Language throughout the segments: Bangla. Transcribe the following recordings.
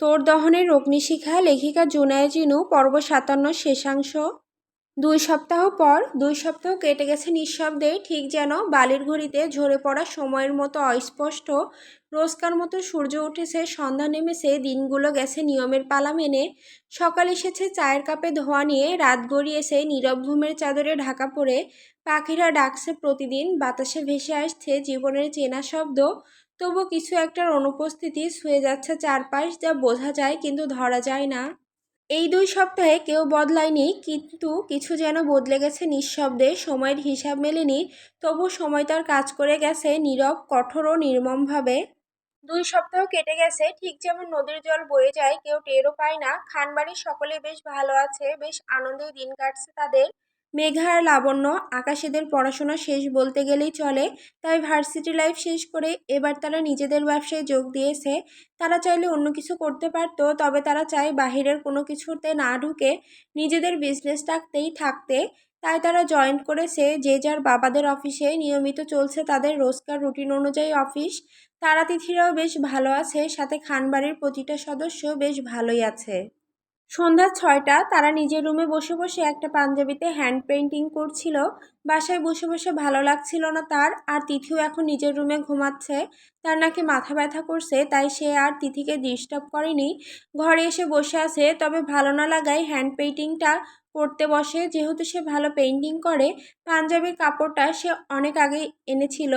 তোর দহনের অগ্নিশিখা লেখিকা জুনায়ে জিনু পর্ব সাতান্ন শেষাংশ। দুই সপ্তাহ পর দুই সপ্তাহ কেটে গেছে নিঃশব্দে, ঠিক যেন বালির ঘড়িতে ঝরে পড়া সময়ের মতো অস্পষ্ট, রোজকার মতো সূর্য উঠেছে, সন্ধ্যা নেমেছে, দিনগুলো গেছে নিয়মের পালা মেনে। সকাল এসেছে চায়ের কাপে ধোয়া নিয়ে, রাত গড়িয়েছে নীরব ঘুমের চাদরে ঢাকা পড়ে পাখিরা ডাকছে প্রতিদিন, বাতাসে ভেসে আসছে জীবনের চেনা শব্দ। তবু কিছু একটার অনুপস্থিতি ছুঁয়ে যাচ্ছে চারপাশ যা বোঝা যায় কিন্তু ধরা যায় না। এই দুই সপ্তাহে কেউ বদলায়নি, কিন্তু কিছু যেন বদলে গেছে নিঃশব্দে। সময়ের হিসাব মেলেনি, তবু সময় তার কাজ করে গেছে নীরব, কঠোর ও নির্মমভাবে। দুই সপ্তাহ কেটে গেছে, ঠিক যেমন নদীর জল বয়ে যায়, কেউ টেরও পায় না। খানবাড়ির সকলে বেশ ভালো আছে, বেশ আনন্দেই দিন কাটছে তাদের। মেঘা আর লাবণ্য আকাশেদের পড়াশোনা শেষ বলতে গেলেই চলে, তাই ভার্সিটি লাইফ শেষ করে এবার তারা নিজেদের ব্যবসায় যোগ দিয়েছে। তারা চাইলে অন্য কিছু করতে পারতো, তবে তারা চায় বাহিরের কোনো কিছুতে না ঢুকে নিজেদের বিজনেস রাখতেই থাকতে। তাই তারা জয়েন্ট করেছে যে যার বাবাদের অফিসে নিয়মিত চলছে তাদের রোজকার রুটিন অনুযায়ী অফিস তারাতিথিরাও বেশ ভালো আছে, সাথে খানবাড়ির প্রতিটা সদস্য বেশ ভালোই আছে। সন্ধ্যা ছয়টা, তারা নিজের রুমে বসে বসে একটা পাঞ্জাবিতে হ্যান্ড পেন্টিং করছিল। বাসায় বসে বসে ভালো লাগছিল না তার, আর তিথিও এখন নিজের রুমে ঘুমাচ্ছে। তার নাকি মাথা ব্যথা করছে, তাই সে আর তিথিকে ডিস্টার্ব করেনি। ঘরে এসে বসে আছে, তবে ভালো না লাগায় হ্যান্ড পেন্টিংটা করতে বসে। যেহেতু সে ভালো পেন্টিং করে, পাঞ্জাবির কাপড়টা সে অনেক আগে এনেছিল।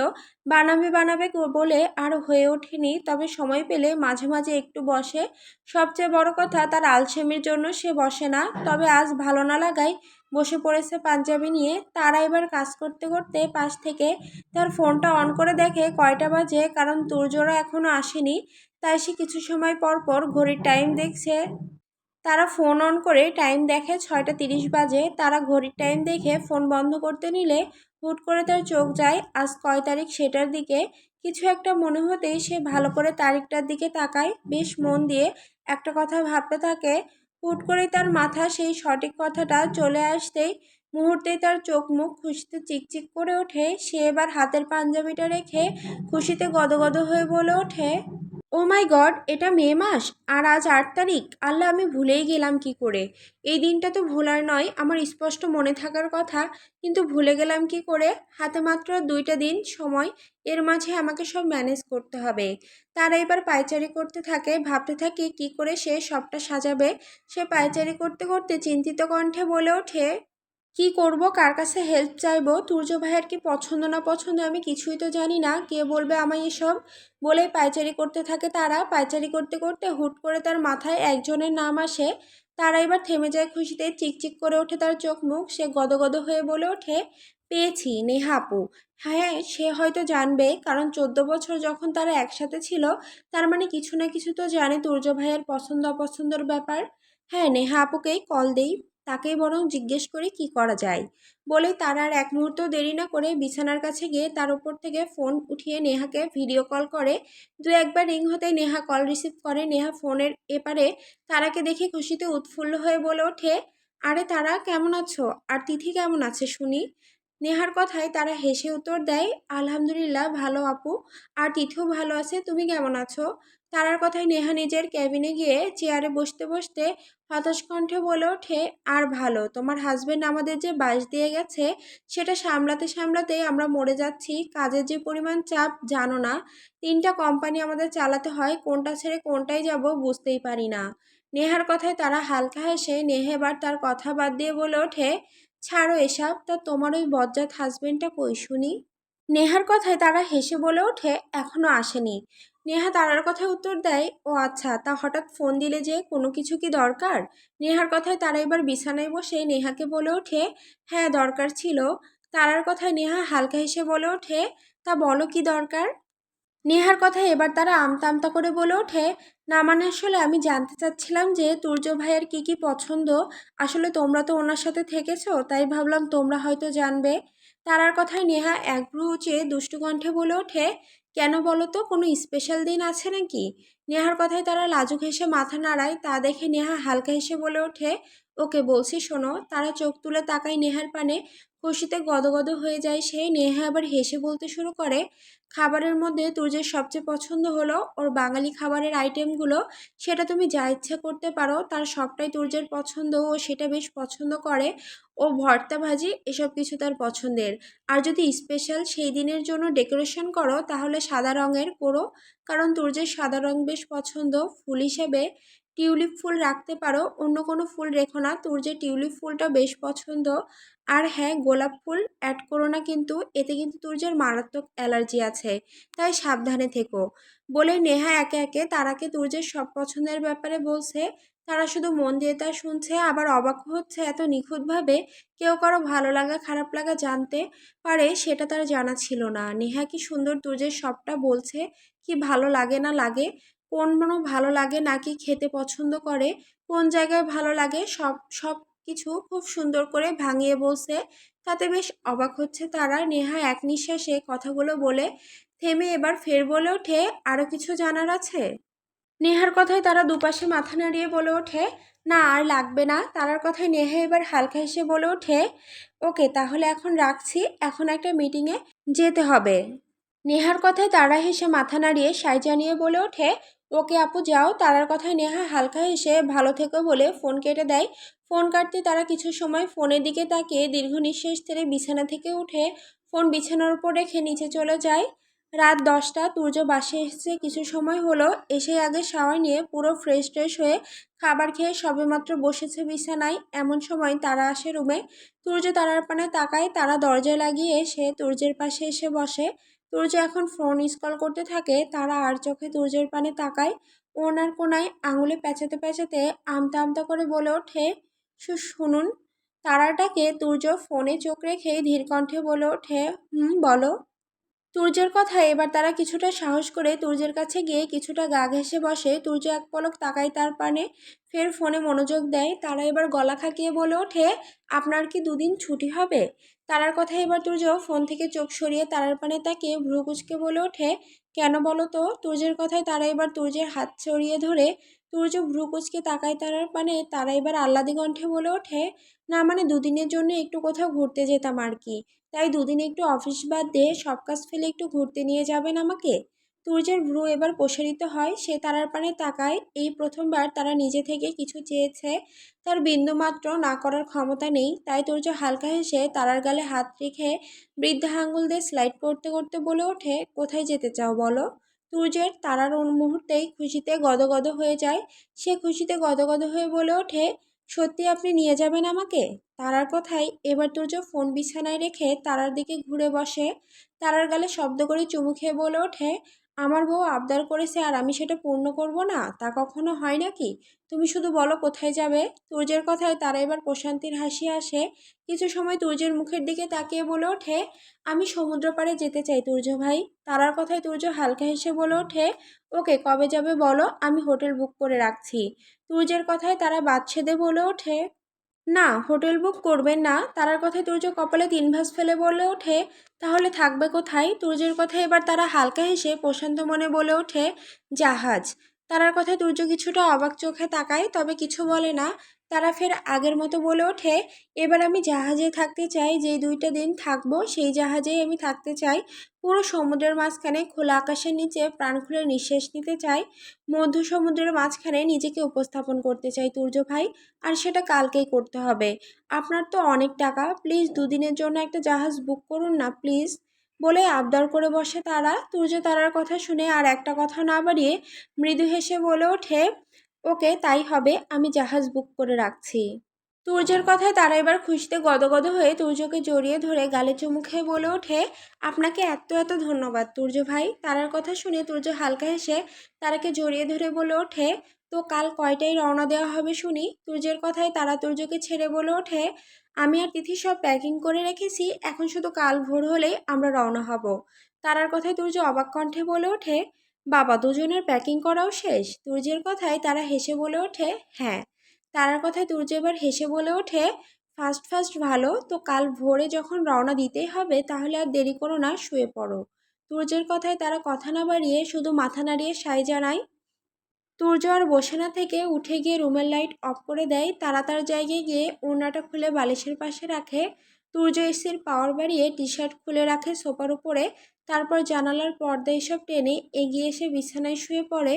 বানাবে বানাবে বলে আর হয়ে ওঠেনি। তবে সময় পেলে মাঝে মাঝে একটু বসে। সবচেয়ে বড় কথা, তার আলসেমির জন্য সে বসে না। তবে আজ ভালো না লাগায় বসে পড়েছে পাঞ্জাবি নিয়ে। তারা এবার কাজ করতে করতে পাশ থেকে তার ফোনটা অন করে দেখে কয়টা বাজে, কারণ তুর্যরা এখনও আসেনি। তাই সে কিছু সময় পর পর ঘড়ির টাইম দেখছে তারা ফোন অন করে টাইম দেখে ছয়টা তিরিশ বাজে। তারা ঘড়ির টাইম দেখে ফোন বন্ধ করতে নিলে হুট করে তার চোখ যায়। আজ কয় তারিখ সেটার দিকে কিছু একটা মনে হতেই সে ভালো করে তারিখটার দিকে তাকায়। বেশ মন দিয়ে একটা কথা ভাবতে থাকে। হুট করেই তার মাথা সেই সঠিক কথাটা চলে আসতেই মুহূর্তেই তার চোখ মুখ খুশিতে চিকচিক করে ওঠে। সে এবার হাতের পাঞ্জাবিটা রেখে খুশিতে গদগদ হয়ে বলে ওঠে ও মাই গড, এটা মে মাস? আর আজ আট তারিখ? আল্লাহ, আমি ভুলেই গেলাম কি করে? এই দিনটা তো ভোলার নয়, আমার স্পষ্ট মনে থাকার কথা, কিন্তু ভুলে গেলাম কি করে? হাতে মাত্র দুইটা দিন সময়, এর মাঝে আমাকে সব ম্যানেজ করতে হবে। তারা এবার পায়চারি করতে থাকে, ভাবতে থাকে কি করে সে সবটা সাজাবে। সে পায়চারি করতে করতে চিন্তিত কণ্ঠে বলে ওঠে কি করব? কার কাছে হেল্প চাইব? তুর্য ভাইয়ের কি পছন্দ না পছন্দ? আমি কিছুই তো জানি না। কে বলবে আমায় এসব? বলেই পায়চারি করতে থাকে তারা। পায়চারি করতে করতে হুট করে তার মাথায় একজনের নাম আসে। তারা এবার থেমে যায় খুশিতে। চিকচিক করে ওঠে তার চোখ মুখ। সে গদগদ হয়ে বলে ওঠে, পেয়েছি নেহা আপু হ্যাঁ সে হয়তো জানবে। কারণ চোদ্দ বছর যখন তারা একসাথে ছিল, তার মানে কিছু না কিছু তো জানে তুর্য ভাইয়ের পছন্দ অপছন্দর ব্যাপার। হ্যাঁ নেহা আপুকেই কল দেই। তাকেই বরং জিজ্ঞেস করি, কি করা যায়? বলে তার আর এক মুহূর্ত দেরি না করে বিছানার কাছে গিয়ে তার উপর থেকে ফোন উঠিয়ে নেহাকে ভিডিও কল করে। দু একবার রিং হতে নেহা কল রিসিভ করে। নেহা ফোনের এপারে তারাকে দেখে খুশিতে উৎফুল্ল হয়ে বলে ওঠে, আরে তারা কেমন আছো? আর তিথি কেমন আছে শুনি? নেহার কথায় তারা হেসে উত্তর দেয়, আলহামদুলিল্লাহ ভালো আপু। আর তিথিও ভালো আছে, তুমি কেমন আছো? তারার কথায় নেহা নিজের ক্যাবিনে গিয়ে চেয়ারে বসতে বসতে হতাশ কণ্ঠে বলে ওঠে, আর ভালো, তোমার হাজবেন্ড আমাদের যে বাস দিয়ে গেছে, সেটা সামলাতে সামলাতে আমরা মরে যাচ্ছি, কাজের যে পরিমাণ চাপ, জানো না, তিনটা কোম্পানি আমাদের চালাতে হয়, কোনটা ছেড়ে কোনটায় যাব বুঝতেই পারি না। নেহার কথায় তারা হালকা হেসে নেহে এবার তার কথা বাদ দিয়ে বলে ওঠে, ছাড়ো এসব, তা তোমার ওই বজ্জাত হাজবেন্ডটা কই শুনি? নেহার কথায় তারা হেসে বলে ওঠে এখনও আসেনি। নেহা তারার কথায় উত্তর দেয়, ও আচ্ছা তা হঠাৎ ফোন দিলে যে কোনো কিছু কি দরকার? নেহার কথায় তারা এবার বিছানায় বসে নেহাকে বলে ওঠে হ্যাঁ দরকার ছিল। তারার কথায় নেহা হালকা হেসে বলে ওঠে, তা বলো কি দরকার? নেহার কথায় এবার তারা আমতা আমতা করে বলে ওঠে, না মানে আসলে আমি জানতে চাচ্ছিলাম যে তুর্য ভাইয়ের কি কি পছন্দ? আসলে তোমরা তো ওনার সাথে থেকেছো, তাই ভাবলাম তোমরা হয়তো জানবে। তারার কথায় নেহা এক ভ্রু উঁচিয়ে দুষ্টু কণ্ঠে বলে ওঠে কেন বলো তো, কোনো স্পেশাল দিন আছে নাকি? নেহার কথায় তারা লাজুক হেসে মাথা নাড়ায়, তা দেখে নেহা হালকা হেসে বলে ওঠে, ওকে বলছি শোনো। তারা চোখ তুলে তাকায় নেহার পানে, খুশিতে গদগদ হয়ে যায় সে, নেহা আবার হেসে বলতে শুরু করে খাবারের মধ্যে তুর্যের সবচেয়ে পছন্দ হলো ওর বাঙালি খাবারের আইটেমগুলো সেটা তুমি যা ইচ্ছা করতে পারো, তার সবটাই তুর্যের পছন্দ ও সেটা বেশ পছন্দ করে। ও ভর্তা ভাজি, এসব কিছু তার পছন্দের। আর যদি স্পেশাল সেই দিনের জন্য ডেকোরেশন করো, তাহলে সাদা রঙের করো। কারণ তুর্যের সাদা রং বেশ পছন্দ, ফুল হিসেবে টিউলিপ ফুল রাখতে পারো। অন্য কোনো ফুল রেখো না। তুর্যের টিউলিপ ফুলটা বেশ পছন্দ। আর হ্যাঁ গোলাপ ফুল অ্যাড করো না কিন্তু। এতে কিন্তু তুর্যের মারাত্মক অ্যালার্জি আছে। তাই সাবধানে থেকো। বলে নেহা একে একে তারাকে তুর্যের সব পছন্দের ব্যাপারে বলছে, তারা শুধু মন দিয়ে তা শুনছে। আবার অবাক হচ্ছে এত নিখুঁতভাবে কেউ কারও ভালো লাগা, খারাপ লাগা জানতে পারে সেটা তার জানা ছিল না। নেহা কি সুন্দর তুর্যের সবটা বলছে, কি ভালো লাগে না লাগে কোন ভালো লাগে নাকি খেতে পছন্দ করে, কোন জায়গায় ভালো লাগে সব সব কিছু খুব সুন্দর করে ভাঙিয়ে বলছে। তাতে বেশ অবাক হচ্ছে তারা। নেহা এক নিঃশ্বাসে কথাগুলো বলে, থেমে এবার ফের বলে ওঠে আরও কিছু জানার আছে? নেহার কথায় তারা দুপাশে মাথা নাড়িয়ে বলে ওঠে, না, আর লাগবে না। তারার কথায় নেহা এবার হালকা হেসে বলে ওঠে, ওকে, তাহলে এখন রাখছি, এখন একটা মিটিংয়ে যেতে হবে। নেহার কথায় তারা হেসে মাথা নাড়িয়ে সাই জানিয়ে বলে ওঠে ওকে আপু যাও, তারার কথায় নেহা হালকা হেসে ভালো থেকো বলে ফোন কেটে দেয়। ফোন কাটতে তারা কিছু সময় ফোনের দিকে তাকিয়ে দীর্ঘ নিঃশ্বাস ছেড়ে বিছানা থেকে উঠে ফোন বিছানার উপর রেখে নিচে চলে যায়। রাত দশটা তুর্য বাসে এসেছে। কিছু সময় হলো, এসে আগে শাওয়ার নিয়ে পুরো ফ্রেশ ট্রেশ হয়ে খাবার খেয়ে সবেমাত্র বসেছে বিছানায়। এমন সময় তারা আসে রুমে তুর্য তারার পানে তাকায়, তারা দরজায় লাগিয়ে এসে তুর্যের পাশে এসে বসে। তুর্য এখন ফোন স্কল করতে থাকে, তারা আর চোখে তুর্যের পানে তাকায়। ওনার কোনায় আঙুলে পেঁচাতে পেঁচাতে আমতা আমতা করে বলে ওঠে শুনুন। তারাটাকে তুর্য ফোনে চোখ রেখে ধীর কণ্ঠে বলে ওঠে, হুম, বলো। তুর্যের কথা এবার তারা কিছুটা সাহস করে তুর্যের কাছে গিয়ে কিছুটা গা ঘেসে বসে, তুর্য এক পলক তাকায় তার পানে, ফের ফোনে মনোযোগ দেয়। তারা এবার গলা খাকিয়ে বলে ওঠে, আপনার কি দুদিন ছুটি হবে? তারার কথা এবার তুর্য ফোন থেকে চোখ সরিয়ে তারার পানে তাকে ভ্রুকুচকে বলে ওঠে, কেন বলো তো? তুর্যের কথায় তারা এবার তুর্যের হাত চড়িয়ে ধরে, তুর্য ভ্রু কুচকে তাকায় তারার পানে, তারা এবার আহ্লাদি কণ্ঠে বলে ওঠে, না মানে দুদিনের জন্য একটু কোথাও ঘুরতে যেতাম আর কি। তাই দুদিন একটু অফিস বাদ দিয়ে সব কাজ ফেলে একটু ঘুরতে নিয়ে যাবেন আমাকে? তুর্যের ভ্রু এবার প্রসারিত হয়, সে তারার পানে তাকায়। এই প্রথমবার তারা নিজে থেকে কিছু চেয়েছে, তার বিন্দুমাত্র না করার ক্ষমতা নেই। তাই তুর্য হালকা হেসে তারার গালে হাত রেখে বৃদ্ধা আঙ্গুল দিয়ে স্লাইড করতে করতে বলে ওঠে, কোথায় যেতে চাও বলো? তুর্যের তারার মুহূর্তেই খুশিতে গদগদ হয়ে যায়। সে খুশিতে গদগদ হয়ে বলে ওঠে সত্যি আপনি নিয়ে যাবেন আমাকে? তারার কথাই এবার তুর্য ফোন বিছানায় রেখে তারার দিকে ঘুরে বসে। তারার গালে শব্দ করে চুমু খেয়ে বলে ওঠে, আমার বউ আবদার করেছে আর আমি সেটা পূর্ণ করব না? তা কখনো হয় নাকি? তুমি শুধু বলো কোথায় যাবে? তুর্যের কথায় তারা এবার প্রশান্তির হাসি আসে। কিছু সময় তুর্যের মুখের দিকে তাকিয়ে বলে ওঠে, আমি সমুদ্র পাড়ে যেতে চাই তুর্য ভাই। তারার কথায় তুর্য হালকা হেসে বলে ওঠে, ওকে কবে যাবে বলো? আমি হোটেল বুক করে রাখছি। তুর্যের কথায় তারা বাদ ছেদে বলে ওঠে, না, হোটেল বুক করবেন না। তারার কথায় তুর্য কপালে তিন ভাস ফেলে বলে ওঠে, তাহলে থাকবে কোথায়? তুর্যের কথায় এবার তারা হালকা হেসে প্রশান্ত মনে বলে ওঠে, জাহাজ। তারার কথায় তুর্য কিছুটা অবাক চোখে তাকায়, তবে কিছু বলে না। তারা ফের আগের মতো বলে ওঠে, এবার আমি জাহাজে থাকতে চাই যে দুইটা দিন থাকব, সেই জাহাজেই আমি থাকতে চাই। পুরো সমুদ্রের মাঝখানে খোলা আকাশের নিচে প্রাণ খুলে নিঃশ্বাস নিতে চাই। মধ্য সমুদ্রের মাঝখানে নিজেকে উপস্থাপন করতে চাই, তুর্য ভাই। আর সেটা কালকেই করতে হবে। আপনার তো অনেক টাকা। প্লিজ দুদিনের জন্য একটা জাহাজ বুক করুন না, প্লিজ। বলে আবদার করে বসে তারা। তুর্য তারার কথা শুনে আর একটা কথা না বাড়িয়ে মৃদু হেসে বলে ওঠে ওকে, তাই হবে, আমি জাহাজ বুক করে রাখছি। তুর্যের কথায় তারা এবার খুশিতে গদগদ হয়ে তুর্যকে জড়িয়ে ধরে গালে চুমু খেয়ে বলে ওঠে, আপনাকে এত এত ধন্যবাদ তুর্য ভাই। তারার কথা শুনে তুর্য হালকা হেসে তারাকে জড়িয়ে ধরে বলে ওঠে, তো কাল কয়টায় রওনা দেওয়া হবে শুনি? তুর্যের কথায় তারা তুর্যকে ছেড়ে বলে ওঠে, আমি আর তিথি সব প্যাকিং করে রেখেছি, এখন শুধু কাল ভোর হলেই আমরা রওনা হব। তারার কথায় তুর্য অবাক কণ্ঠে বলে ওঠে বাবা দুজনের প্যাকিং করাও শেষ। তুর্যের কথায় তারা হেসে বলে ওঠে হ্যাঁ। তারার কথায় তুর্য এবার হেসে বলে ওঠে ফার্স্ট ফার্স্ট ভালো, তো কাল ভোরে যখন রওনা দিতেই হবে, তাহলে আর দেরি করো না, শুয়ে পড়ো। তুর্যের কথায় তারা কথা না বাড়িয়ে শুধু মাথা নাড়িয়ে সাই জানায় তুর্য আর বসে না থেকে উঠে গিয়ে রুমের লাইট অফ করে দেয় তারা তার জায়গায় গিয়ে ওড়নাটা খুলে বালিশের পাশে রাখে। তুর্য এসির পাওয়ার বাড়িয়ে টি শার্ট খুলে রাখে সোফার উপরে তারপর জানালার পর্দা এসব টেনে এগিয়ে এসে বিছানায় শুয়ে পড়ে।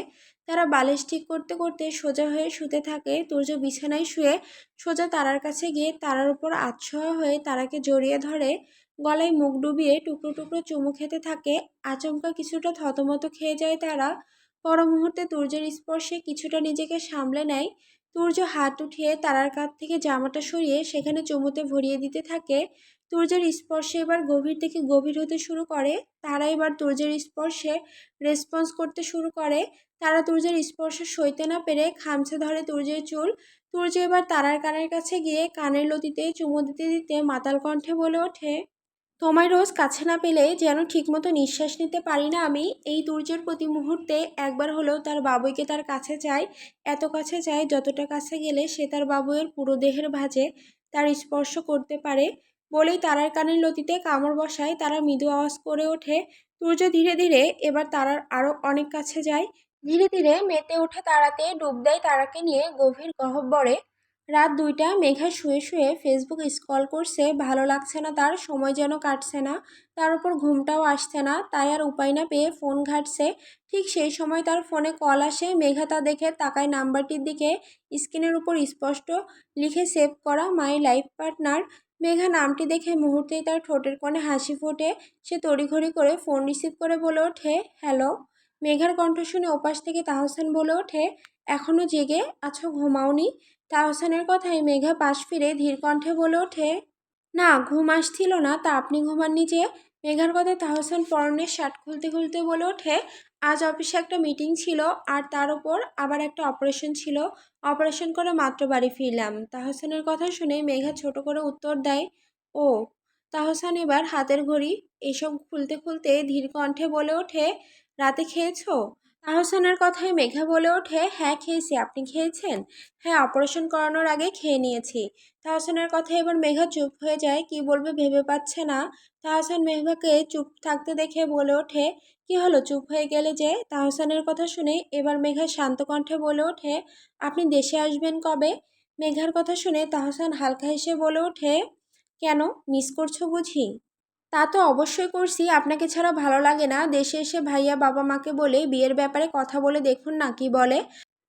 তারা বালিশ ঠিক করতে করতে সোজা হয়ে শুতে থাকে। তুর্য বিছানায় শুয়ে সোজা তারার কাছে গিয়ে তারার উপর আচ্ছয়া হয়ে তারাকে জড়িয়ে ধরে। গলায় মুখ ডুবিয়ে টুকরো টুকরো চুমু খেতে থাকে। আচমকা কিছুটা থতমত খেয়ে যায় তারা। পর মুহূর্তে তুর্যের স্পর্শে কিছুটা নিজেকে সামলে নেয়। তুর্য হাত উঠিয়ে তারার কাছ থেকে জামাটা সরিয়ে সেখানে চুমুতে ভরিয়ে দিতে থাকে। তুর্যের স্পর্শে এবার গভীর থেকে গভীর হতে শুরু করে, তারা এবার তুর্যের স্পর্শে রেসপন্স করতে শুরু করে। তারা তুর্যের স্পর্শ সইতে না পেরে খামছে ধরে তুর্যের চুল। তুর্য এবার তারার কানের কাছে গিয়ে কানের লতিতে চুমু দিতে দিতে মাতাল কণ্ঠে বলে ওঠে, তোমায় রোজ কাছে না পেলে যেন ঠিকমতো নিঃশ্বাস নিতে পারি না আমি। এই তুর্যের প্রতি মুহূর্তে একবার হলেও তার বাবুইকে তার কাছে চায় এত কাছে চায় যতটা কাছে গেলে সে তার বাবুয়ের পুরো দেহের ভাঁজে তার স্পর্শ করতে পারে। বলেই তারার কানের লতিতে কামড় বসায়। তারা মৃদু আওয়াজ করে ওঠে। সূর্য ধীরে ধীরে এবার তারার আরও অনেক কাছে যায়। ধীরে ধীরে মেতে ওঠে তারাতে ডুব দেয় তারাকে নিয়ে গভীর গহ্বরে রাত দুইটা, মেঘা শুয়ে শুয়ে ফেসবুক স্ক্রল করছে। ভালো লাগছে না তার, সময় যেন কাটছে না। তার উপর ঘুমটাও আসছে না, তাই আর উপায় না পেয়ে ফোন ঘাটছে। ঠিক সেই সময় তার ফোনে কল আসে। মেঘা তা দেখে তাকায় নাম্বারটির দিকে। স্ক্রিনের উপর স্পষ্ট লিখে সেভ করা মাই লাইফ পার্টনার মেঘা নামটি দেখে মুহূর্তেই তার ঠোঁটের কোণে হাসি ফোটে। সে তড়িঘড়ি করে ফোন রিসিভ করে বলে ওঠে, হ্যালো? মেঘার কণ্ঠ শুনে ওপাশ থেকে তাহসান বলে ওঠে এখনও জেগে আছো, ঘুমাওনি? তাহসানের কথায় মেঘা পাশ ফিরে ধীর কণ্ঠে বলে ওঠে, না, ঘুম আসছিল না, তা আপনি ঘুমাননি যে? মেঘার কথায় তাহসান পরনের শার্ট খুলতে খুলতে বলে ওঠে, আজ অফিসে একটা মিটিং ছিল, আর তার উপর আবার একটা অপারেশন ছিল। অপারেশন করে মাত্র বাড়ি ফিরলাম। তাহসানের কথা শুনে মেঘা ছোট করে উত্তর দেয়, ও, তাহসান এবার হাতের ঘড়ি? এসব খুলতে খুলতে ধীর কণ্ঠে বলে ওঠে, রাতে খেয়েছো? তাহসানের কথায় মেঘা বলে ওঠে হ্যাঁ খেয়েছি। আপনি খেয়েছেন? হ্যাঁ অপারেশন করানোর আগে খেয়ে নিয়েছি। তাহসানের কথায় এবার মেঘা চুপ হয়ে যায়, কি বলবে ভেবে পাচ্ছে না। তাহসান মেঘাকে চুপ থাকতে দেখে বলে ওঠে কি হলো? চুপ হয়ে গেলে যে? তাহসানের কথা শুনে এবার মেঘা শান্ত কণ্ঠে বলে ওঠে, আপনি দেশে আসবেন কবে? মেঘার কথা শুনে তাহসান হালকা হেসে বলে ওঠে, কেন? মিস করছ বুঝি? তা তো অবশ্যই করছি, আপনাকে ছাড়া ভালো লাগে না। দেশে এসে ভাইয়া বাবা মাকে বলে বিয়ের ব্যাপারে কথা বলে দেখুন না, কি বলে?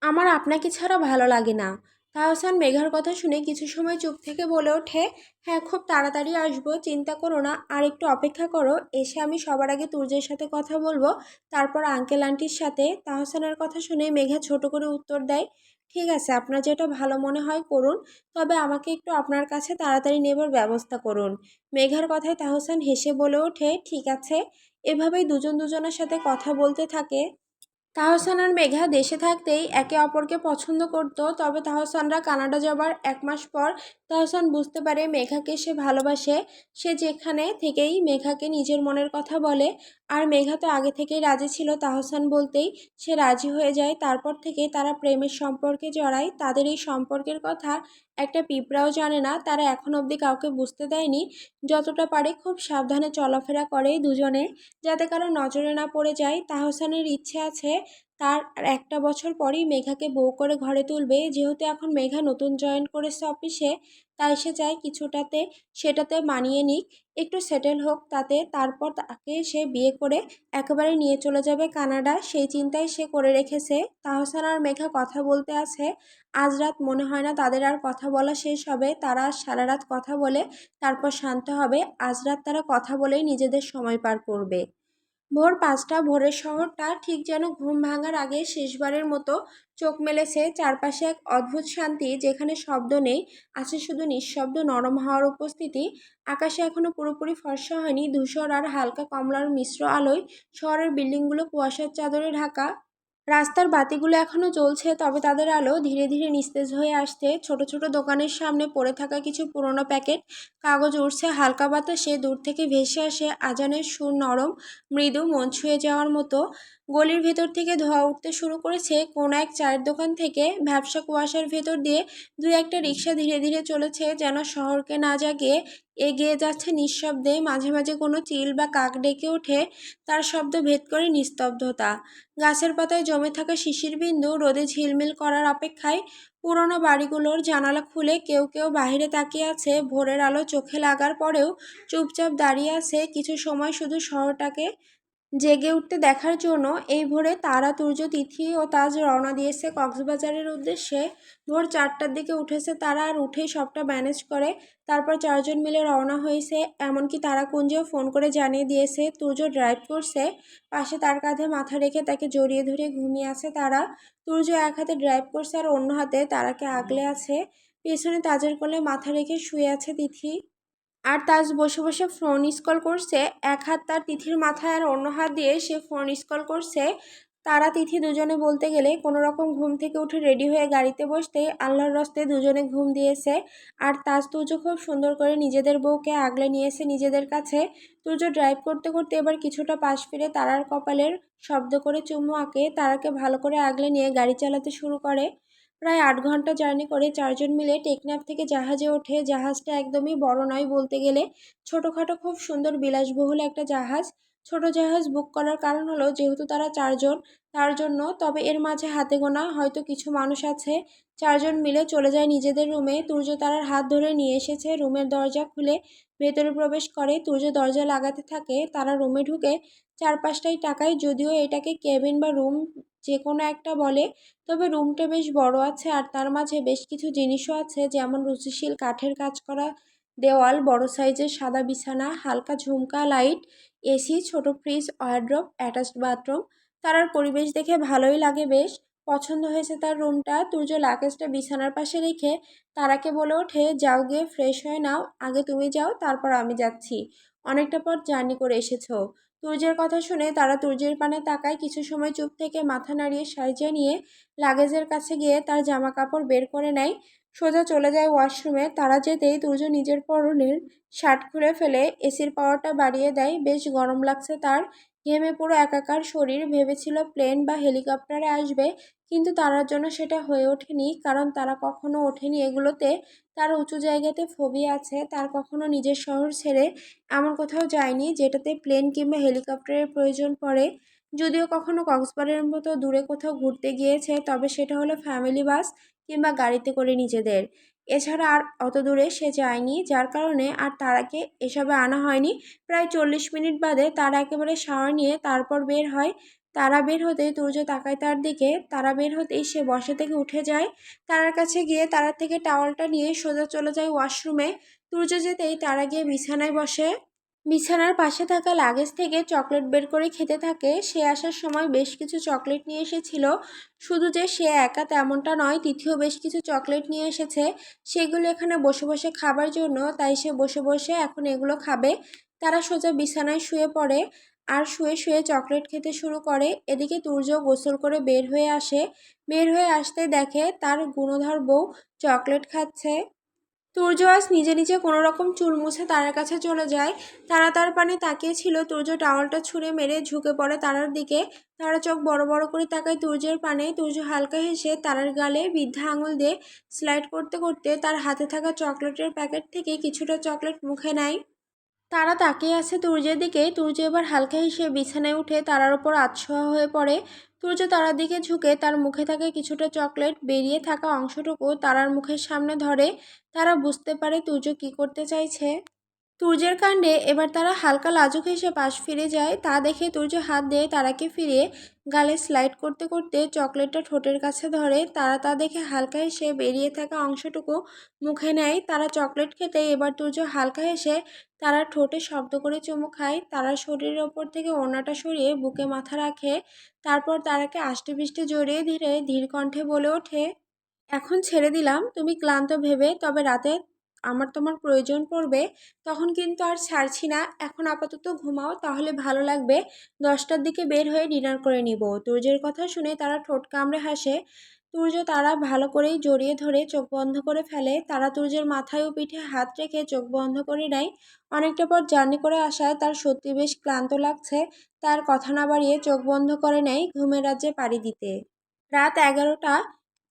আমার আপনাকে ছাড়া ভালো লাগে না। তাহসান মেঘার কথা শুনে কিছু সময় চুপ থেকে বলে ওঠে হ্যাঁ খুব তাড়াতাড়ি আসব, চিন্তা করো না, আর একটু অপেক্ষা করো, এসে আমি সবার আগে তুর্যের সাথে কথা বলব, তারপর আঙ্কেল আন্টির সাথে। তাহসানের কথা শুনে মেঘা ছোট করে উত্তর দেয়, ঠিক আছে, আপনার যেটা ভালো মনে হয় করুন, তবে আমাকে একটু আপনার কাছে তাড়াতাড়ি নেবার ব্যবস্থা করুন। মেঘার কথায় তাহসান হেসে বলে ওঠে, ঠিক আছে। এভাবেই দুজন দুজনের সাথে কথা বলতে থাকে। তাহসান আর মেঘা দেশে থাকতেই একে অপরকে পছন্দ করত, তবে তাহসানরা কানাডা যাবার এক মাস পর তাহসান বুঝতে পারে মেঘাকে সে ভালোবাসে। সে যেখানে থেকেই মেঘাকে নিজের মনের কথা বলে। আর মেঘা তো আগে থেকেই রাজি ছিল তাহসান বলতেই সে রাজি হয়ে যায়। তারপর থেকে তারা প্রেমের সম্পর্কে জড়ায়। তাদের এই সম্পর্কের কথা একটা পিঁপড়াও জানে না। তারা এখন অবধি কাউকে বুঝতে দেয়নি। যতটা পারে খুব সাবধানে চলাফেরা করে দুজনে। যাতে কারও নজরে না পড়ে যায়। তাহসানের ইচ্ছে আছে তার একটা বছর পরই মেঘাকে বউ করে ঘরে তুলবে। যেহেতু এখন মেঘা নতুন জয়েন করেছে অফিসে তাই সে চায় কিছুটাতে সেটাতে মানিয়ে নিক, একটু সেটেল হোক তাতে, তারপর তাকে সে বিয়ে করে একেবারে নিয়ে চলে যাবে কানাডা। সেই চিন্তায় সে করে রেখেছে। তাহসান আর মেঘা কথা বলতে আছে, আজ রাত মনে হয় না তাদের আর কথা বলা শেষ হবে। তারা সারা রাত কথা বলে তারপর শান্ত হবে। আজ রাত তারা কথা বলেই নিজেদের সময় পার করবে। ভোর পাঁচটা, ভোরের শহরটা ঠিক যেন ঘুম ভাঙার আগে শেষবারের মতো চোখ মেলেছে চারপাশে এক অদ্ভুত শান্তি যেখানে শব্দ নেই, আছে শুধু নিঃশব্দ নরম হওয়ার উপস্থিতি। আকাশে এখনও পুরোপুরি ফর্সা হয়নি, ধূসর আর হালকা কমলার মিশ্র আলোয় শহরের বিল্ডিংগুলো কুয়াশার চাদরে ঢাকা। রাস্তার বাতিগুলো এখনও জ্বলছে, তবে তাদের আলো ধীরে ধীরে নিস্তেজ হয়ে আসছে। ছোট ছোট দোকানের সামনে পড়ে থাকা কিছু পুরনো প্যাকেট, কাগজ উড়ছে, হালকা বাতাসে দূর থেকে ভেসে আসে আজানের সুর নরম, মৃদু, মন ছুঁয়ে যাওয়ার মতো। গলির ভেতর থেকে ধোঁয়া উঠতে শুরু করেছে কোনো এক চায়ের দোকান থেকে। ভ্যাবসা কুয়াশার ভেতর দিয়ে দু একটা রিক্সা ধীরে ধীরে চলেছে যেন শহরকে না জাগিয়ে এগিয়ে যাচ্ছে নিঃশব্দে। মাঝে মাঝে কোনো চিল বা কাক ডেকে ওঠে, তার শব্দ ভেদ করে নিস্তব্ধতা। গাছের পাতায় জমে থাকা শিশির বিন্দু রোদে ঝিলমিল করার অপেক্ষায় পুরনো বাড়িগুলোর জানালা খুলে কেউ কেউ বাহিরে তাকিয়ে আছে। ভোরের আলো চোখে লাগার পরেও চুপচাপ দাঁড়িয়ে আছে। কিছু সময় শুধু শহরটাকে জেগে উঠতে দেখার জন্য এই ভোরে তারা তুর্য তিথি ও তাজ রওনা দিয়েছে। কক্সবাজারের উদ্দেশ্যে ভোর চারটার দিকে উঠেছে তারা আর উঠেই সবটা ম্যানেজ করে। তারপর চারজন মিলে রওনা হয়েছে। এমনকি তারাকুঞ্জেও ফোন করে জানিয়ে দিয়েছে, তুর্য ড্রাইভ করছে। পাশে তার কাঁধে মাথা রেখে তাকে জড়িয়ে ধরে ঘুমিয়ে আছে তারা। তুর্য এক হাতে ড্রাইভ করছে আর অন্য হাতে তারাকে আগলে আছে। পেছনে তাজের কোলে মাথা রেখে শুয়ে আছে তিথি। আর তাজ বসে বসে ফোন স্কল করছে। এক হাত তার তিথির মাথায় আর অন্য হাত দিয়ে সে ফোন স্কল করছে। তারা তিথি দুজনে বলতে গেলে কোনো রকম ঘুম থেকে উঠে রেডি হয়ে গাড়িতে বসতে আল্লাহর রস্তে দুজনে ঘুম দিয়েছে। আর তাজ তুর্য খুব সুন্দর করে নিজেদের বউকে আগলে নিয়েছে নিজেদের কাছে। তুর্য ড্রাইভ করতে করতে এবার কিছুটা পাশ ফিরে তারার কপালের শব্দ করে চুমু আঁকে তারাকে ভালো করে আগলে নিয়ে গাড়ি চালাতে শুরু করে। প্রায় আট ঘণ্টা জার্নি করে চারজন মিলে টেকনাফ থেকে জাহাজে ওঠে। জাহাজটা একদমই বড় নয় বলতে গেলে। ছোটোখাটো খুব সুন্দর বিলাসবহুল একটা জাহাজ। ছোট জাহাজ বুক করার কারণ হলো যেহেতু তারা চারজন, তার জন্য তবে এর মাঝে হাতে গোনা হয়তো কিছু মানুষ আছে। চারজন মিলে চলে যায় নিজেদের রুমে। তুর্য তারার হাত ধরে নিয়ে এসেছে। রুমের দরজা খুলে ভেতরে প্রবেশ করে। তুর্য দরজা লাগাতে থাকে। তারা রুমে ঢুকে চার পাঁচটাই টাকায় যদিও এটাকে কেবিন বা রুম যে কোনো একটা বলে। তবে রুমটা বেশ বড় আছে আর তার মাঝে বেশ কিছু জিনিসও আছে। যেমন রুচিশীল কাঠের কাজ করা দেওয়াল, বড় সাইজের সাদা বিছানা, হালকা ঝুমকা লাইট, এসি, ছোট ফ্রিজ ওয়ারড্রপ অ্যাটাচড বাথরুম। তার আর পরিবেশ দেখে ভালোই লাগে বেশ। পছন্দ হয়েছে তার রুমটা। তুর্য লাকেজটা বিছানার পাশে রেখে তারাকে বলে ওঠে, যাও গিয়ে ফ্রেশ হয়ে নাও। আগে তুমি যাও, তারপর আমি যাচ্ছি। অনেকটা পর জার্নি করে এসেছ। তুর্যের কথা শুনে তারা তুর্যের পানে তাকায় কিছু সময় চুপ থেকে মাথা নাড়িয়ে সাইজে নিয়ে লাগেজের কাছে গিয়ে তার জামা কাপড় বের করে নেয়। সোজা চলে যায় ওয়াশরুমে। তারা যেতেই তুর্য নিজের পরনের শার্ট খুলে ফেলে, এসির পাওয়ারটা বাড়িয়ে দেয়। বেশ গরম লাগছে তার। ঘেমে পুরো একাকার শরীর ভেবেছিল প্লেন বা হেলিকপ্টারে আসবে, কিন্তু তারার জন্য সেটা হয়ে ওঠেনি, কারণ তারা কখনো ওঠেনি এগুলোতে। তার উঁচু জায়গাতে ফবি আছে, তার কখনো নিজের শহর ছেড়ে এমন কোথাও যায়নি যেটাতে প্লেন কিংবা হেলিকপ্টারের প্রয়োজন পড়ে। যদিও কখনো কক্সবাজারের মতো দূরে কোথাও ঘুরতে গিয়েছে, তবে সেটা হলো ফ্যামিলি বাস কিংবা গাড়িতে করে নিজেদের। এছাড়া আর অত দূরে সে যায়নি, যার কারণে আর তারাকে এসবে আনা হয়নি। প্রায় চল্লিশ মিনিট বাদে তারা একেবারে শাওয়ার নিয়ে তারপর বের হয় তারা বের হতেই তুর্য তাকায় তার দিকে। তারা বের হতেই সে বসা থেকে উঠে যায়। তারার কাছে গিয়ে তারার থেকে টাওয়ালটা নিয়ে সোজা চলে যায় ওয়াশরুমে। তুর্য যেতেই তারা গিয়ে বিছানায় বসে। বিছানার পাশে থাকা লাগেজ থেকে চকলেট বের করে খেতে থাকে। সে আসার সময় বেশ কিছু চকলেট নিয়ে এসেছিল। শুধু যে সে একা তেমনটা নয় তৃতীয় বেশ কিছু চকলেট নিয়ে এসেছে। সেগুলো এখানে বসে বসে খাবার জন্য, তাই সে বসে বসে এখন এগুলো খাবে। তারা সোজা বিছানায় শুয়ে পড়ে। আর শুয়ে শুয়ে চকলেট খেতে শুরু করে। এদিকে তুর্য গোসল করে বের হয়ে আসে। বের হয়ে আসতে দেখে তার গুণধর বউ চকলেট খাচ্ছে। তুর্য আজ নিজে নিজে কোনো রকম চুল মুছে তারার কাছে চলে যায়। তারা তার পানে তাকিয়েছিল তুর্য টাওয়ালটা ছুঁড়ে মেরে ঝুঁকে পড়ে তারার দিকে। তারা চোখ বড় বড় করে তাকায় তুর্যের পানে। তুর্য হালকা হেসে তারার গালে বৃদ্ধা আঙুল দিয়ে স্লাইড করতে করতে তার হাতে থাকা চকলেটের প্যাকেট থেকে কিছুটা চকলেট মুখে নেয়। তারা তাকিয়ে আছে তুর্যের দিকে। তুর্য এবার হালকা হিসেবে বিছানায় উঠে তারার ওপর আচ্ছোয়া হয়ে পড়ে। তুর্য তারার দিকে ঝুঁকে তার মুখে থাকে কিছুটা চকলেট। বেরিয়ে থাকা অংশটুকু তারার মুখের সামনে ধরে। তারা বুঝতে পারে তুর্য কি করতে চাইছে। তুর্যের কাণ্ডে এবার তারা হালকা লাজুক হেসে পাশ ফিরে যায়। তা দেখে তুর্য হাত দিয়ে তারাকে ফিরিয়ে গালে স্লাইড করতে করতে চকলেটটা ঠোঁটের কাছে ধরে। তারা তা দেখে হালকা হেসে বেরিয়ে থাকা অংশটুকু মুখে নেয়। তারা চকলেট খেতে এবার তুর্য হালকা হেসে তারা ঠোঁটে শব্দ করে চুমু খায়। তারা শরীরের ওপর থেকে ওড়নাটা সরিয়ে বুকে মাথা রাখে। তারপর তারাকে আষ্টে পিষ্টে জড়িয়ে ধীরে ধীর কণ্ঠে বলে ওঠে, এখন ছেড়ে দিলাম, তুমি ক্লান্ত ভেবে, তবে রাতে আমার তোমার প্রয়োজন পড়বে, তখন কিন্তু আর ছাড়ছি না। এখন আপাতত ঘুমাও, তাহলে ভালো লাগবে। দশটার দিকে বের হয়ে ডিনার করে নিব। তুর্যের কথা শুনে তারা ঠোঁট কামড়ে হাসে। তুর্য তারা ভালো করেই জড়িয়ে ধরে চোখ বন্ধ করে ফেলে। তারা তুর্যের মাথায় ও পিঠে হাত রেখে চোখ বন্ধ করে নেয়। অনেকটা পর জার্নি করে আসায় তার সত্যি বেশ ক্লান্ত লাগছে। তার কথা না বাড়িয়ে চোখ বন্ধ করে নেয় ঘুমের রাজ্যে পাড়ি দিতে। রাত এগারোটা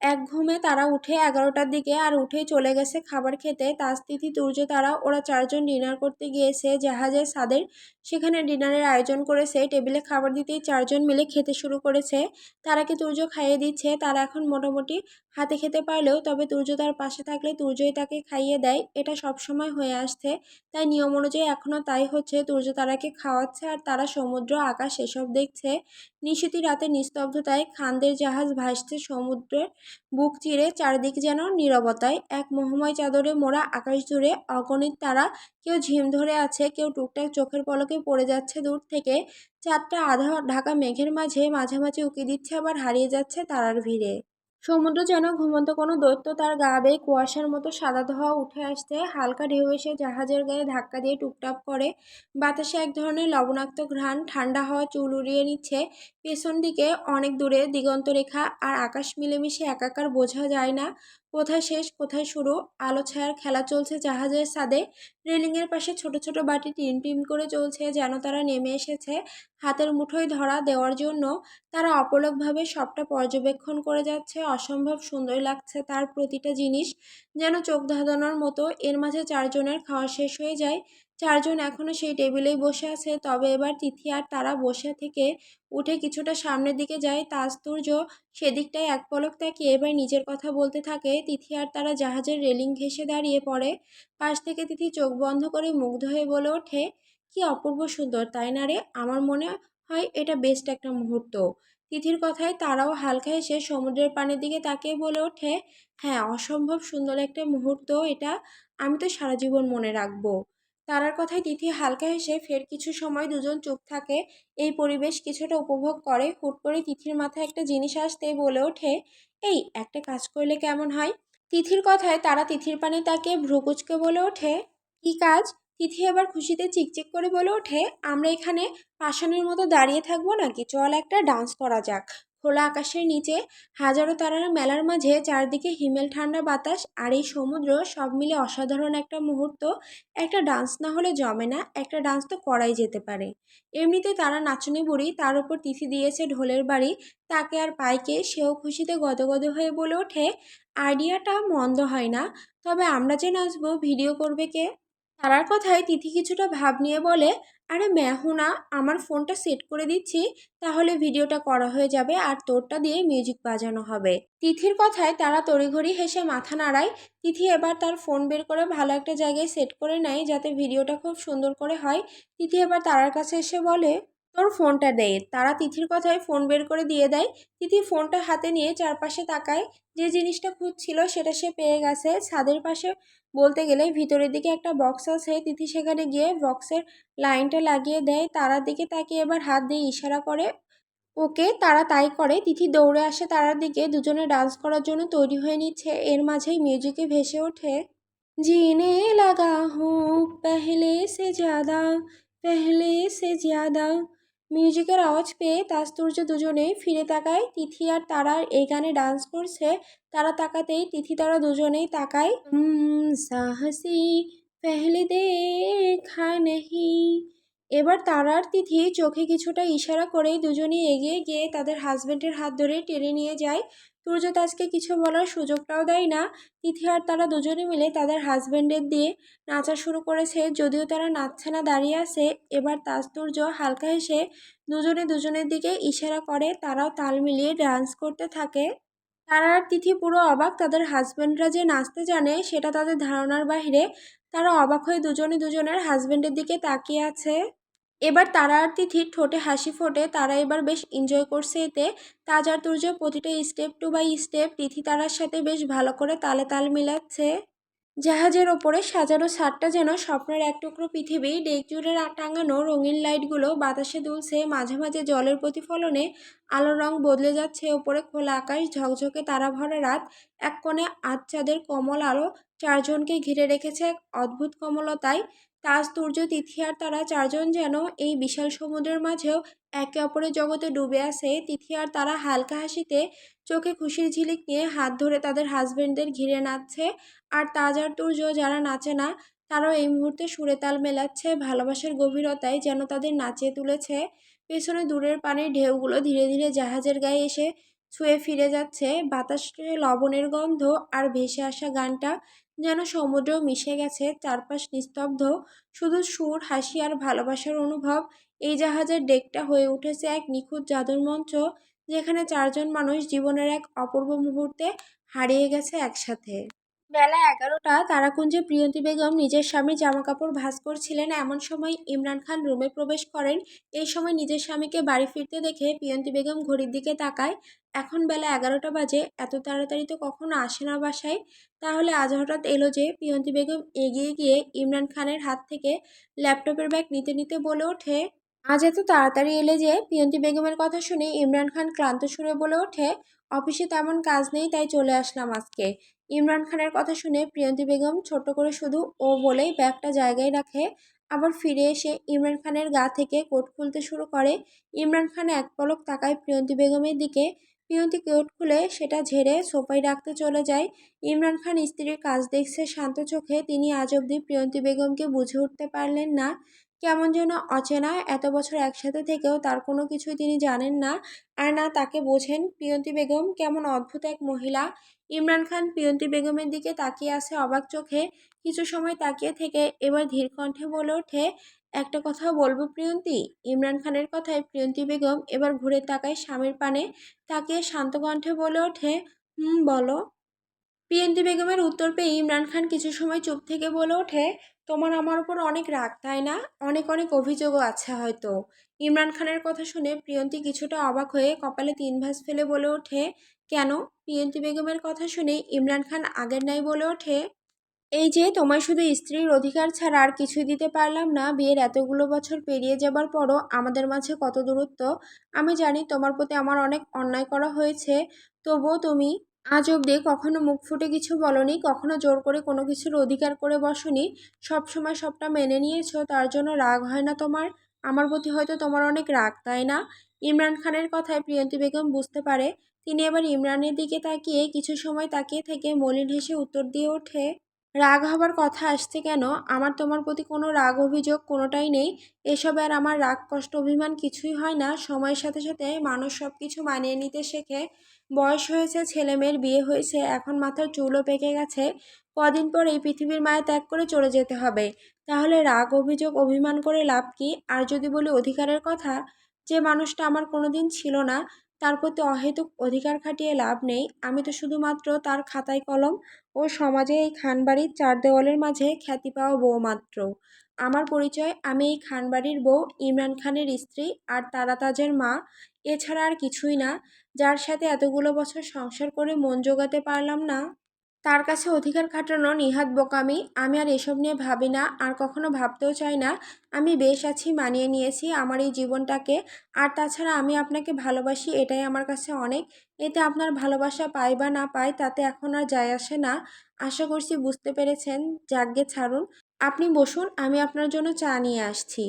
এক ঘুমে তারা উঠে এগারোটার দিকে আর উঠেই চলে গেছে খাবার খেতে। তাস্তিথি তুর্য তারা, ওরা চারজন ডিনার করতে গিয়েছে জাহাজের সাদের, সেখানে ডিনারের আয়োজন করেছে টেবিলে খাবার দিতেই চারজন মিলে খেতে শুরু করেছে। তারাকে তুর্য খাইয়ে দিচ্ছে। তারা এখন মোটামুটি হাতে খেতে পারলেও তবে তুর্য তার পাশে থাকলে তুর্যই তাকে খাইয়ে দেয়। এটা সব সময় হয়ে আসছে। তাই নিয়ম অনুযায়ী এখনও তাই হচ্ছে। তুর্য তারাকে খাওয়াচ্ছে আর তারা সমুদ্র, আকাশ এসব দেখছে। নিশীতি রাতে নিস্তব্ধতায় খান্দের জাহাজ ভাসছে সমুদ্রের বুক চিরে, চারদিক যেন নীরবতায়। এক মোহময় চাদরে মোড়া আকাশ জুড়ে অগণিত তারা। কেউ ঝিম ধরে আছে, কেউ টুকটাক চোখের পলকে পড়ে যাচ্ছে দূর থেকে। চারটা আধা ঢাকা মেঘের মাঝে মাঝামাঝি উকি দিচ্ছে, আবার হারিয়ে যাচ্ছে তারার ভিড়ে। সমুদ্র যেন ঘুমন্ত কোনো দৈত্য তার গা বেয়ে কুয়াশার মতো সাদা ধোয়া উঠে আসতে হালকা ঢেউ এসে জাহাজের গায়ে ধাক্কা দিয়ে টুপটাপ করে বাতাসে এক ধরনের লবণাক্ত ঘ্রাণ ঠান্ডা হওয়া চুল উড়িয়ে নিচ্ছে। পেছন দিকে অনেক দূরে দিগন্তরেখা আর আকাশ মিলেমিশে একাকার বোঝা যায় না। কোথায় শেষ, কোথায় শুরু, আলো ছায়ার খেলা চলছে জাহাজের ছাদে। রেলিংয়ের পাশে ছোট ছোট বাটি টিম টিম করে চলছে যেন তারা নেমে এসেছে হাতের মুঠোয় ধরা দেওয়ার জন্য। তারা অপলকভাবে সবটা পর্যবেক্ষণ করে যাচ্ছে। অসম্ভব সুন্দর লাগছে তার প্রতিটা জিনিস। যেন চোখ ধাঁধানোর মতো। এর মাঝে চারজনের খাওয়া শেষ হয়ে যায়। চারজন এখনও সেই টেবিলেই বসে আছে। তবে এবার তিথি আর তারা বসে থেকে উঠে কিছুটা সামনের দিকে যায়। তাজতুর্য সেদিকটায় এক পলক তাকিয়ে এবার নিজের কথা বলতে থাকে। তিথি আর তারা জাহাজের রেলিং ঘেঁষে দাঁড়িয়ে পড়ে। পাশ থেকে তিথি চোখ বন্ধ করে মুগ্ধ হয়ে বলে ওঠে, কি অপূর্ব সুন্দর, তাই না রে? আমার মনে হয় এটা বেস্ট একটা মুহূর্ত। তিথির কথায় তারাও হালকা এসে সমুদ্রের পানির দিকে তাকিয়ে বলে ওঠে হ্যাঁ অসম্ভব সুন্দর একটা মুহূর্ত এটা। আমি তো সারা জীবন মনে রাখব। তারার কথায় তিথি হালকা হেসে ফের কিছু সময় দুজন চুপ থাকে। এই পরিবেশ কিছুটা উপভোগ করে। হুট করে তিথির মাথায় একটা জিনিস আসতে বলে ওঠে, এই, একটা কাজ করলে কেমন হয়? তিথির কথায় তারা তিথির পানে তাকে ভ্রুকুচকে বলে ওঠে, কি কাজ? তিথি আবার খুশিতে চিকচিক করে বলে ওঠে, আমরা এখানে পাষাণের মতো দাঁড়িয়ে থাকব নাকি? চল একটা ডান্স করা যাক। খোলা আকাশের নিচে, হাজারো তারার মেলার মাঝে চারদিকে হিমেল, ঠান্ডা বাতাস আর এই সমুদ্র সব মিলে অসাধারণ একটা মুহূর্ত। একটা ডান্স না হলে জমে না, একটা ডান্স তো করাই যেতে পারে। এমনিতে তারা নাচনি বুড়ি, তার উপর তিথি দিয়েছে ঢোলের বাড়ি। তাকে আর পাইকে সেও খুশিতে গদগদ হয়ে বলে ওঠে, আইডিয়াটা মন্দ হয় না, তবে আমরা যে নাচবো, ভিডিও করবে কে? তারার কথায় তিথি কিছুটা ভাব নিয়ে বলে, আরে মেহুনা, আমার ফোনটা সেট করে দিচ্ছি, তাহলে ভিডিওটা করা হয়ে যাবে আর তোরটা দিয়ে মিউজিক বাজানো হবে। তিথির কথায় তারা তড়িঘড়ি হেসে মাথা নাড়ায়। তিথি এবার তার ফোন বের করে ভালো একটা জায়গায় সেট করে নেয় যাতে ভিডিওটা খুব সুন্দর করে হয়। তিথি এবার তারার কাছে এসে বলে তোর ফোনটা দে। তারা তিথির কথায় ফোন বের করে দিয়ে দেয়। তিথি ফোনটা হাতে নিয়ে চারপাশে তাকায়। যে জিনিসটা খুঁজছিল সেটা সে পেয়ে গেছে। ছাদের পাশে বলতে গেলে ভিতরের দিকে একটা বক্স আছে। তিথি সেখানে গিয়ে বক্সের লাইনটা লাগিয়ে দেয়। তারার দিকে তাকিয়ে এবার হাত দিয়ে ইশারা করে। ওকে, তারা তাই করে। তিথি দৌড়ে আসে তারার দিকে। দুজনে ডান্স করার জন্য তৈরি হয়ে নিচ্ছে। এর মাঝেই মিউজিকে ভেসে ওঠে। জিনে লাগা হুঁ পেহলে সে জাদা, পেহলে সে জ্যাদা মিউজিকের আওয়াজ পেয়ে তাস্তুর্য দুজনেই ফিরে তাকায়। তিথি আর তারার এই গানে ডান্স করছে। তারা তাকাতেই তিথি তারা দুজনেই তাকায়। সাহসী পেহলে দেখা নেহি। এবার তারার তিথি চোখে কিছুটা ইশারা করেই দুজনেই এগিয়ে গিয়ে তাদের হাজব্যান্ডের হাত ধরে টেনে নিয়ে যায়। তুর্য কিছু বলার সুযোগটাও দেয় না। তিথি আর তারা দুজনে মিলে তাদের হাজব্যান্ডের দিয়ে নাচা শুরু করেছে, যদিও তারা নাচছে না, দাঁড়িয়ে আছে। এবার তাজ তুর্য হালকা হেসে দুজনে দুজনের দিকে ইশারা করে, তারাও তাল মিলিয়ে ডান্স করতে থাকে। তারা আর তিথি পুরো অবাক, তাদের হাজব্যান্ডরা যে নাচতে জানে, সেটা তাদের ধারণার বাইরে তারা অবাক হয়ে দুজনে দুজনের হাজব্যান্ডের দিকে তাকিয়ে আছে। এবার তারা আর তিথির ঠোঁটে হাসি ফোটে, তারা এবার বেশ এনজয় করছে এতে। তাজার তুর্য প্রতিটা স্টেপ টু বাই স্টেপ তিথি তারার সাথে বেশ ভালো করে তালে তাল মিলাচ্ছে। জাহাজের ওপরে সাজানো ছাদটা যেন স্বপ্নের এক টুকরো পৃথিবী। ডেকচুরে টাঙানো রঙিন লাইটগুলো বাতাসে দুলছে। মাঝে মাঝে জলের প্রতিফলনে আলোর রং বদলে যাচ্ছে। ওপরে খোলা আকাশ, ঝকঝকে তারা ভরা রাত। এক কোণে আচ্ছাদের কমল আলো। চারজনকে ঘিরে রেখেছে এক অদ্ভুত কমলতায় তাজ তুর্য তিথি আর তারা চারজন যেন এই বিশাল সমুদ্রের মাঝেও একে অপরের জগতে ডুবে আছে, তিথি আর তারা হালকা হাসিতে চোখে খুশির ঝিলিক নিয়ে হাত ধরে তাদের হাজবেন্ডদের ঘিরে নাচছে। আর তাজ আর তুর্য যারা নাচে না, তারাও এই মুহূর্তে সুরে তাল মেলাচ্ছে, ভালোবাসার গভীরতায় যেন তাদের নাচিয়ে তুলেছে। পেছনে দূরের পানির ঢেউগুলো ধীরে ধীরে জাহাজের গায়ে এসে ছুঁয়ে ফিরে যাচ্ছে। বাতাসে লবণের গন্ধ আর ভেসে আসা গানটা যেন সমুদ্রেও মিশে গেছে, চারপাশ নিস্তব্ধ। শুধু সুর, হাসি আর ভালোবাসার অনুভব। এই জাহাজের ডেকটা হয়ে উঠেছে এক নিখুঁত জাদুর মঞ্চ, যেখানে চারজন মানুষ জীবনের এক অপূর্ব মুহূর্তে হারিয়ে গেছে একসাথে। বেলা এগারোটা, তারাকুঞ্জে প্রিয়ন্তী বেগম নিজের স্বামীর জামাকাপড় ভাঁজ করছিলেন। এমন সময় ইমরান খান রুমে প্রবেশ করেন। এই সময় নিজের স্বামীকে বাড়ি ফিরতে দেখে প্রিয়ন্তী বেগম ঘড়ির দিকে তাকায়। এখন বেলা এগারোটা বাজে, এত তাড়াতাড়ি তো কখনো আসে না বাসায়। তাহলে আজ হঠাৎ এলো যে প্রিয়ন্তী বেগম এগিয়ে গিয়ে ইমরান খানের হাত থেকে ল্যাপটপের ব্যাগ নিতে নিতে বলে ওঠে, আজ এত তাড়াতাড়ি এলে যে? প্রিয়ন্তী বেগমের কথা শুনে ইমরান খান ক্লান্ত সুরে বলে ওঠে, অফিসে তেমন কাজ নেই, তাই চলে আসলাম আজকে। ইমরান খানের কথা শুনে প্রিয়ন্তী বেগম ছোট করে শুধু ও বলেই ব্যাগটা জায়গায় রাখে। আবার ফিরে এসে ইমরান খানের গা থেকে কোট খুলতে শুরু করে। ইমরান খান এক পলক তাকায় প্রিয়ন্তী বেগমের দিকে। প্রিয়ন্তী কোট খুলে সেটা ঝেড়ে সোফায় রাখতে চলে যায়। ইমরান খান স্ত্রীর কাজ দেখছে শান্ত চোখে। তিনি আজ অবধি প্রিয়ন্তী বেগমকে বুঝে উঠতে পারলেন না। কেমন যেন অচেনা, এত বছর একসাথে থেকেও তার কোনো কিছুই তিনি জানেন না। আর না, তাকে বোঝেন প্রিয়ন্তী বেগম কেমন অদ্ভুত এক মহিলা। ইমরান খান প্রিয়ন্তী বেগমের দিকে তাকিয়ে আছে অবাক চোখে। কিছু সময় তাকিয়ে থেকে এবার ধীর কণ্ঠে বলে ওঠে, একটা কথা বলব প্রিয়ন্তী? ইমরান খানের কথায় প্রিয়ন্তী বেগম এবার ঘুরে তাকায় স্বামীর পানে। তাকিয়ে শান্ত কণ্ঠে বলে ওঠে, হুম, বলো। প্রিয়ন্তী বেগমের উত্তর পেয়ে ইমরান খান কিছু সময় চুপ থেকে বলে ওঠে, তোমার আমার উপর অনেক রাগ, তাই না? অনেক অনেক অভিযোগও আছে হয়তো। ইমরান খানের কথা শুনে প্রিয়ন্তী কিছুটা অবাক হয়ে কপালে তিন ভাঁজ ফেলে বলে ওঠে, কেন? প্রিয়ন্তী বেগমের কথা শুনে ইমরান খান আগের নাই বলে ওঠে, এই যে, তোমায় শুধু স্ত্রীর অধিকার ছাড়া আর কিছুই দিতে পারলাম না, বিয়ের এতগুলো বছর পেরিয়ে যাবার পরও আমাদের মাঝে কত দূরত্ব? আমি জানি তোমার প্রতি আমার অনেক অন্যায় করা হয়েছে, তবুও তুমি আজ অবধি কখনো মুখ ফুটে কিছু বলনি, কখনো জোর করে কোনো কিছুর অধিকার করে বসনি সবসময় সবটা মেনে নিয়েছো, তার জন্য রাগ হয় না তোমার? আমার প্রতি হয়তো তোমার অনেক রাগ, তাই না? ইমরান খানের কথায় প্রিয়ন্তী বেগম বুঝতে পারে তিনি এবার ইমরানের দিকে তাকিয়ে কিছু সময় তাকিয়ে থেকে মলিন হেসে উত্তর দিয়ে ওঠে, রাগ হবার কথা আসছে কেন? আমার তোমার প্রতি কোনো রাগ অভিযোগ কোনোটাই নেই। এসব আর আমার রাগ, কষ্ট, অভিমান কিছুই হয় না। সময়ের সাথে সাথে মানুষ সব কিছু মানিয়ে নিতে শেখে। বয়স হয়েছে, ছেলে মেয়ের বিয়ে হয়েছে, এখন মাথার চুলও পেকে গেছে। কদিন পর এই পৃথিবীর মায়া ত্যাগ করে চলে যেতে হবে। তাহলে রাগ, অভিযোগ, অভিমান করে লাভ কি? আর যদি বলি অধিকারের কথা, যে মানুষটা আমার কোনো দিন ছিল না তার প্রতি অহেতুক অধিকার খাটিয়ে লাভ নেই। আমি তো শুধুমাত্র তার খাতায় কলম ও সমাজে এই খানবাড়ির চার দেওয়ালের মাঝে খ্যাতি পাওয়া বউ মাত্র। আমার পরিচয়, আমি এই খানবাড়ির বউ ইমরান খানের স্ত্রী আর তারাতাজের মা। এছাড়া আর কিছুই না। যার সাথে এতগুলো বছর সংসার করে মন জোগাতে পারলাম না। তার কাছে অধিকার খাটানো নিহাত বোকামি। আমি আর এসব নিয়ে ভাবি না, আর কখনো ভাবতেও চাই না। আমি বেশ আছি, মানিয়ে নিয়েছি আমার এই জীবনটাকে। আর তাছাড়া আমি আপনাকে ভালোবাসি, এটাই আমার কাছে অনেক। এতে আপনার ভালোবাসা পাই বা না পাই, তাতে এখন আর যায় আসে না। আশা করছি বুঝতে পেরেছেন। যাগ্যে ছাড়ুন। আপনি বসুন, আমি আপনার জন্য চা নিয়ে আসছি।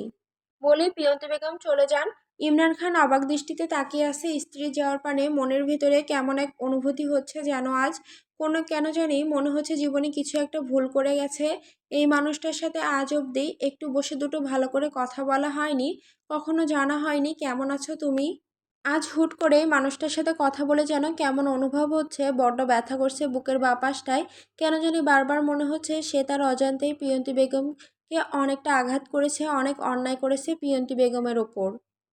বলে প্রিয়ন্তী বেগম চলে যান। ইমরান খান অবাক দৃষ্টিতে তাকিয়ে আছে স্ত্রী যাওয়ার পানে। মনের ভিতরে কেমন এক অনুভূতি হচ্ছে যেন আজ। কোনো কেন জানি মনে হচ্ছে জীবনে কিছু একটা ভুল করে গেছে। এই মানুষটার সাথে আজ অবধি একটু বসে দুটো ভালো করে কথা বলা হয়নি। কখনো জানা হয়নি কেমন আছো তুমি? আজ হুট করে মানুষটার সাথে কথা বলে যেন কেমন অনুভব হচ্ছে, বড্ড ব্যথা করছে বুকের বাপাসটায় কেন জানি বারবার মনে হচ্ছে সে তার অজান্তেই প্রিয়ন্তী বেগমকে অনেকটা আঘাত করেছে, অনেক অন্যায় করেছে প্রিয়ন্তী বেগমের ওপর।